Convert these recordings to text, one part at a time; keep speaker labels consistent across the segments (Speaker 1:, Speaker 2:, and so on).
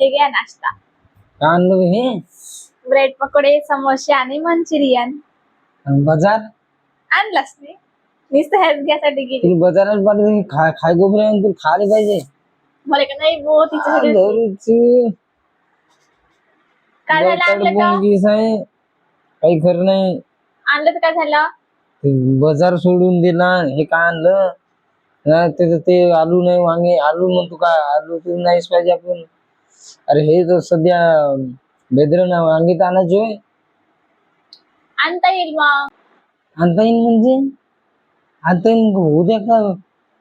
Speaker 1: हे घ्या नाश्ता.
Speaker 2: का आणलं हे?
Speaker 1: ब्रेड पकोडे समोसे आणि मंचुरियन.
Speaker 2: आणि बाजार?
Speaker 1: आणलास नाही. नुसतं हेच घ्यासाठी गेली.
Speaker 2: तुला बाजारात खाय खाय गोबरे तुला खायला पाहिजे.
Speaker 1: मला का नाही बो तिच्या घरी-
Speaker 2: दारूची
Speaker 1: काय झालं आणलं का?
Speaker 2: बोंगीस आहे. काही खरं नाही.
Speaker 1: आणलं तर काय झालं?
Speaker 2: ते बाजार सोडून दिला हे काय आणलं? हा, त्याचं ते आलू नाही वांगे आलू म्हणतो काय आलू तू नाहीच पाहिजे आपण. अरे हे तर सध्या बेदर ना वांगे तर आणायचे होय.
Speaker 1: आणता येईल मग
Speaker 2: आणता येईल म्हणजे? आणता येईल उद्या का?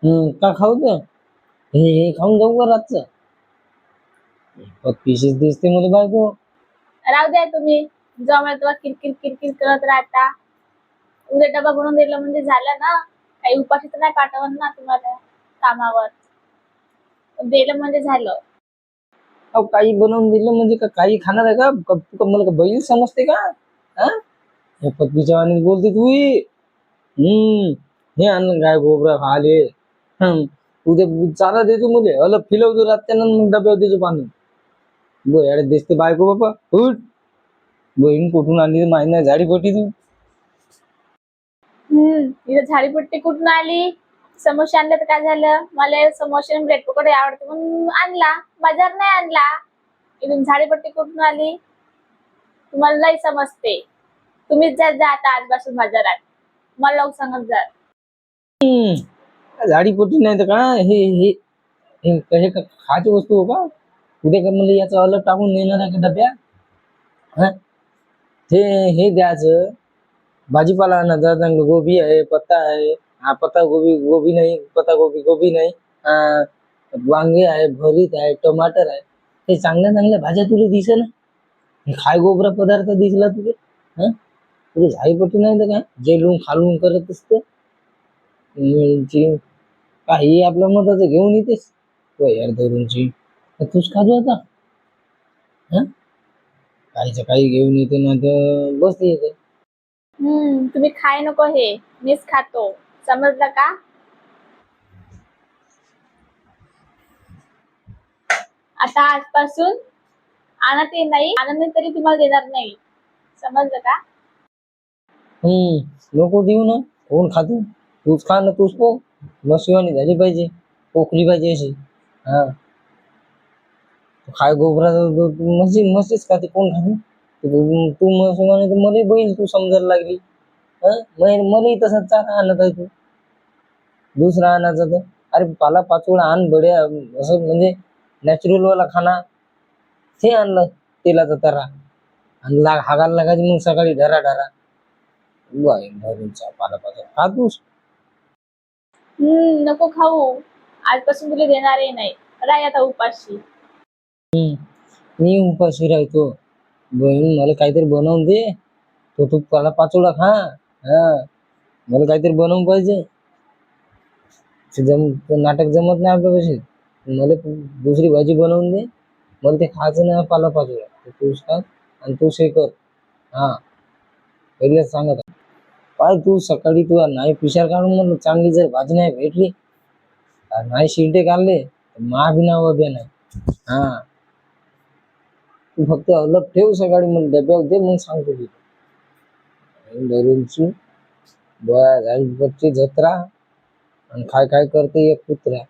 Speaker 2: हं, का खाऊ तर हे हे खाऊन जाऊ का रातचं? पिशीच दिसते मला बायको.
Speaker 1: राहू द्या तुम्ही. मला तेव्हा किरकिर किरकिर करत राहता. उद्या डबा बनवून दिला म्हणजे झालं ना? काही उपाशी तर नाही पाठवत ना तुम्हाला कामावर. दिलं म्हणजे झालं.
Speaker 2: अहो काही बनवून दिलं म्हणजे का काही खाणार आहे का? का- मला का बैल समजते का? हा? हे पत्नीच्या वाणी बोलते तू हम्म. हे आण काय गोबरा खाले उद्या चारा देतो मुले. अल फिलवतो रात्यानं मग डब्यावर देतो पाणी. बो याडे दिसते बायको बापा उठ. बहीण कुठून आणली माहिती नाही. झाडी पटी तू.
Speaker 1: हम्म. इथं झाडीपट्टी कुठून आली? समोसे आणले तर काय झालं? मला समोसे ब्रेड पकोडे आवडते म्हणून आणला. बाजार नाही आणला. इथून झाडीपट्टी कुठून आली? तुम्हाला नाही समजते. तुम्हीच जात जा आता आजपासून बाजारात. मला लोक सांगत जा.
Speaker 2: झाडी नाही तर का हे हे हे कसे का खायची वस्तू हो का? उद्या का मला याचा अलग टाकून नेणार आहे का डब्या? हे? हे द्यायचं. भाजीपाला आणायचा चांगलं गोबी आहे पत्ता आहे. हा पत्ता गोबी गोबी नाही पत्ता गोबी गोबी नाही वांगे आहे भरीत आहे टमाटर आहे. हे चांगल्या चांगल्या भाज्या तुला दिसे ना. खाय गोबरा पदार्थ दिसला तुझे हा? तुला झाडीपट्टी नाही तर काय? जेलून खालून करत असते. काही आपल्या मताचं घेऊन येतेस. यार धरूनची तूच खातो आता. हा? काहीच काही घेऊन येते ना तर बस येते.
Speaker 1: हम्म तुम्ही खाय नको हे. मीच खातो. समजलं का? आता आजपासून आणत ये नाही आनंद तरी तुम्हाला देणार नाही. समजलं का?
Speaker 2: हम्म नको देऊ ना. कोण खातो? तूच खा ना तूच पो. नशिवानी झाली पाहिजे. पोखली पाहिजे अशी. हा. खाय गोबरा मस्ती मस्तीच खाते. कोण खाते? तू तू तर मला बैल तू समजायला लागली. मलाही तसाच चारा आणत आहे तू. दुसरा आणायचा तर? अरे पाला पाचोळा आण बड्या असं म्हणजे नॅचरल वाला खाना. ते आणलं तेलाचा तरा. आणि लाग हागायला लागायची मग सकाळी ढरा ढरा पाला पाचोळा.
Speaker 1: हम्म नको खाऊ. आजपासून तुला देणारही नाही. राय आता उपाशी.
Speaker 2: मी उपाशी राहतो. बहीण मला काहीतरी बनवून दे. तो तू पाला पाचोळा खा. हा. मला काहीतरी बनवून पाहिजे. ते जम ते नाटक जमत नाही आपल्यापाशी. मला दुसरी भाजी बनवून दे. मला ते खायचं नाही पाला पाहिजे तूच खा आणि तू हे कर. हा. पहिल्याच सांगत पाय तू सकाळी तू नाही पिशार काढून म्हणलं चांगली जर भाजी नाही भेटली नाही शिंटे काढले तर मा बी ना बी नाही. हा. तू फक्त अलग ठेव सकाळी मग डब्यावर दे मग सांगतो तुला धरूनची बया झाली बच्ची जत्रा. आणि काय काय करते एक कुत्रा.